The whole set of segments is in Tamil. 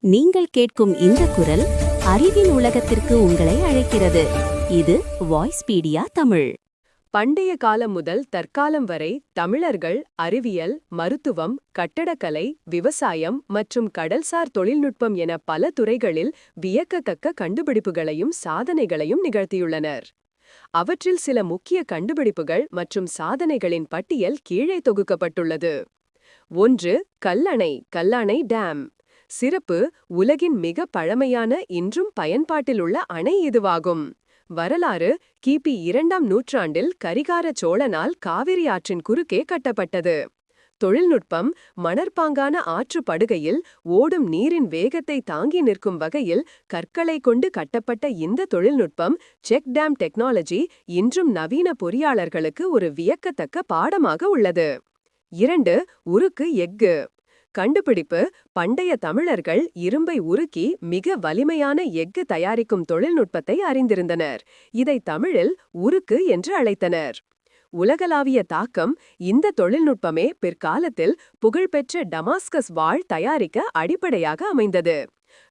நீங்கள் கேட்கும் இந்த குரல் அறிவின் உலகத்திற்கு உங்களை அழைக்கிறது. இது வாய்ஸ்பீடியா தமிழ். பண்டைய காலம் முதல் தற்காலம் வரை தமிழர்கள் அறிவியல் மருத்துவம் கட்டடக்கலை விவசாயம் மற்றும் கடல்சார் தொழில்நுட்பம் என பல துறைகளில் வியக்கத்தக்க கண்டுபிடிப்புகளையும் சாதனைகளையும் நிகழ்த்தியுள்ளனர். அவற்றில் சில முக்கிய கண்டுபிடிப்புகள் மற்றும் சாதனைகளின் பட்டியல் கீழே தொகுக்கப்பட்டுள்ளது. ஒன்று கல்லணை கல்லணை டேம். சிறப்பு உலகின் மிக பழமையான இன்றும் பயன்பாட்டில் உள்ள அணை இதுவாகும். வரலாறு கிபி இரண்டாம் நூற்றாண்டில் கரிகார சோழனால் காவிரி ஆற்றின் குறுக்கே கட்டப்பட்டது. தொழில்நுட்பம் மணற்பாங்கான ஆற்று படுகையில் ஓடும் நீரின் வேகத்தை தாங்கி நிற்கும் வகையில் கற்களை கொண்டு கட்டப்பட்ட இந்த தொழில்நுட்பம் செக் டேம் டெக்னாலஜி இன்றும் நவீன பொறியாளர்களுக்கு ஒரு வியக்கத்தக்க பாடமாக உள்ளது. இரண்டு உருக்கு எஃகு. கண்டுபிடிப்பு பண்டைய தமிழர்கள் இரும்பை உருக்கி மிக வலிமையான எஃகு தயாரிக்கும் தொழில்நுட்பத்தை அறிந்திருந்தனர். இதை தமிழில் உருக்கு என்று அழைத்தனர். உலகளாவிய தாக்கம் இந்த தொழில்நுட்பமே பிற்காலத்தில் புகழ்பெற்ற டமாஸ்கஸ் வாழ் தயாரிக்க அடிப்படையாக அமைந்தது.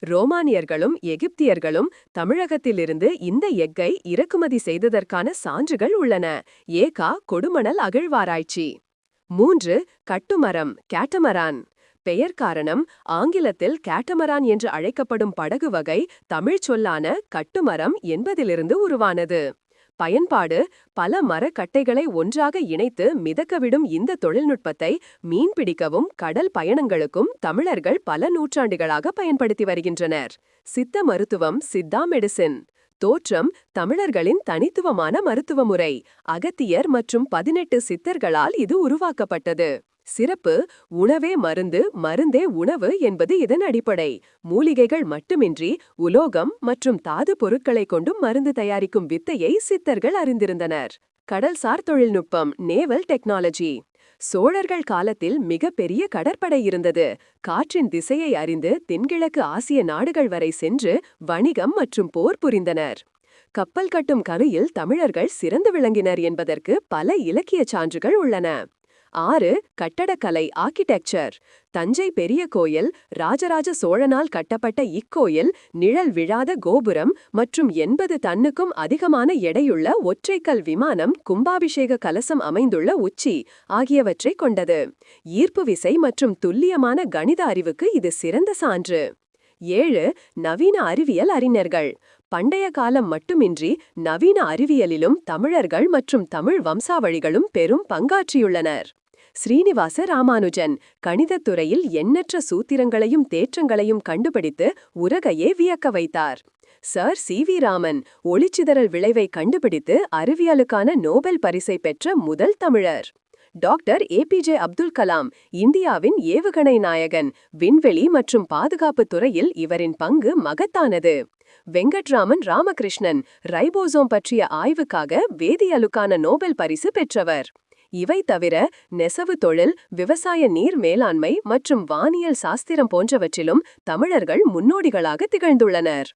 ரோமானியர்களும் எகிப்தியர்களும் தமிழகத்திலிருந்து இந்த எஃகை இறக்குமதி செய்ததற்கான சான்றுகள் உள்ளன. ஏகா கொடுமணல் அகழ்வாராய்ச்சி. மூன்று கட்டுமரம் கேட்டமரான். பெயர் காரணம் ஆங்கிலத்தில் கேட்டமரான் என்று அழைக்கப்படும் படகு வகை தமிழ்ச் சொல்லான கட்டுமரம் என்பதிலிருந்து உருவானது. பயன்பாடு பல மரக்கட்டைகளை ஒன்றாக இணைத்து மிதக்கவிடும் இந்த தொழில்நுட்பத்தை மீன்பிடிக்கவும் கடல் பயணங்களுக்கும் தமிழர்கள் பல நூற்றாண்டுகளாக பயன்படுத்தி வருகின்றனர். சித்த மருத்துவம் சித்தா மெடிசின். தோற்றம் தமிழர்களின் தனித்துவமான மருத்துவ முறை அகத்தியர் மற்றும் பதினெட்டு சித்தர்களால் இது உருவாக்கப்பட்டது. சிறப்பு உணவே மருந்து மருந்தே உணவு என்பது இதன் அடிப்படை. மூலிகைகள் மட்டுமின்றி உலோகம் மற்றும் தாது பொருட்களை கொண்டும் மருந்து தயாரிக்கும் வித்தையை சித்தர்கள் அறிந்திருந்தனர். கடல்சார் தொழில்நுட்பம் நேவல் டெக்னாலஜி. சோழர்கள் காலத்தில் மிகப்பெரிய கடற்படை இருந்தது. காற்றின் திசையை அறிந்து தென்கிழக்கு ஆசிய நாடுகள் வரை சென்று வணிகம் மற்றும் போர் புரிந்தனர். கப்பல் கட்டும் கலையில் தமிழர்கள் சிறந்து விளங்கினர் என்பதற்கு பல இலக்கிய சான்றுகள் உள்ளன. ஆறு கட்டடக்கலை ஆர்கிடெக்சர் தஞ்சை பெரிய கோயில் ராஜராஜ சோழனால் கட்டப்பட்ட இக்கோயில் நிழல் விழாத கோபுரம் மற்றும் எண்பது தன்னுக்கும் அதிகமான எடையுள்ள ஒற்றைக்கல் விமானம் கும்பாபிஷேக கலசம் அமைந்துள்ள உச்சி ஆகியவற்றை கொண்டது. ஈர்ப்பு விசை மற்றும் துல்லியமான கணித அறிவுக்கு இது சிறந்த சான்று. ஏழு நவீன அறிவியல் அறிஞர்கள். பண்டைய காலம் மட்டுமின்றி நவீன அறிவியலிலும் தமிழர்கள் மற்றும் தமிழ் வம்சாவழிகளும் பெரும் பங்காற்றியுள்ளனர். ஸ்ரீனிவாச ராமானுஜன் கணிதத் துறையில் எண்ணற்ற சூத்திரங்களையும் தேற்றங்களையும் கண்டுபிடித்து உலகையே வியக்க வைத்தார். சர் சி வி ராமன் ஒளிச்சிதறல் விளைவை கண்டுபிடித்து அறிவியலுக்கான நோபல் பரிசை பெற்ற முதல் தமிழர். டாக்டர் ஏபிஜே அப்துல் கலாம் இந்தியாவின் ஏவுகணை நாயகன் விண்வெளி மற்றும் பாதுகாப்பு துறையில் இவரின் பங்கு மகத்தானது. வெங்கட்ராமன் ராமகிருஷ்ணன் ரைபோசோம் பற்றிய ஆய்வுக்காக வேதியியலுக்கான நோபல் பரிசு பெற்றவர். இவை தவிர நெசவு தொழில் விவசாய நீர் மேலாண்மை மற்றும் வானியல் சாஸ்திரம் போன்றவற்றிலும் தமிழர்கள் முன்னோடிகளாக திகழ்ந்துள்ளனர்.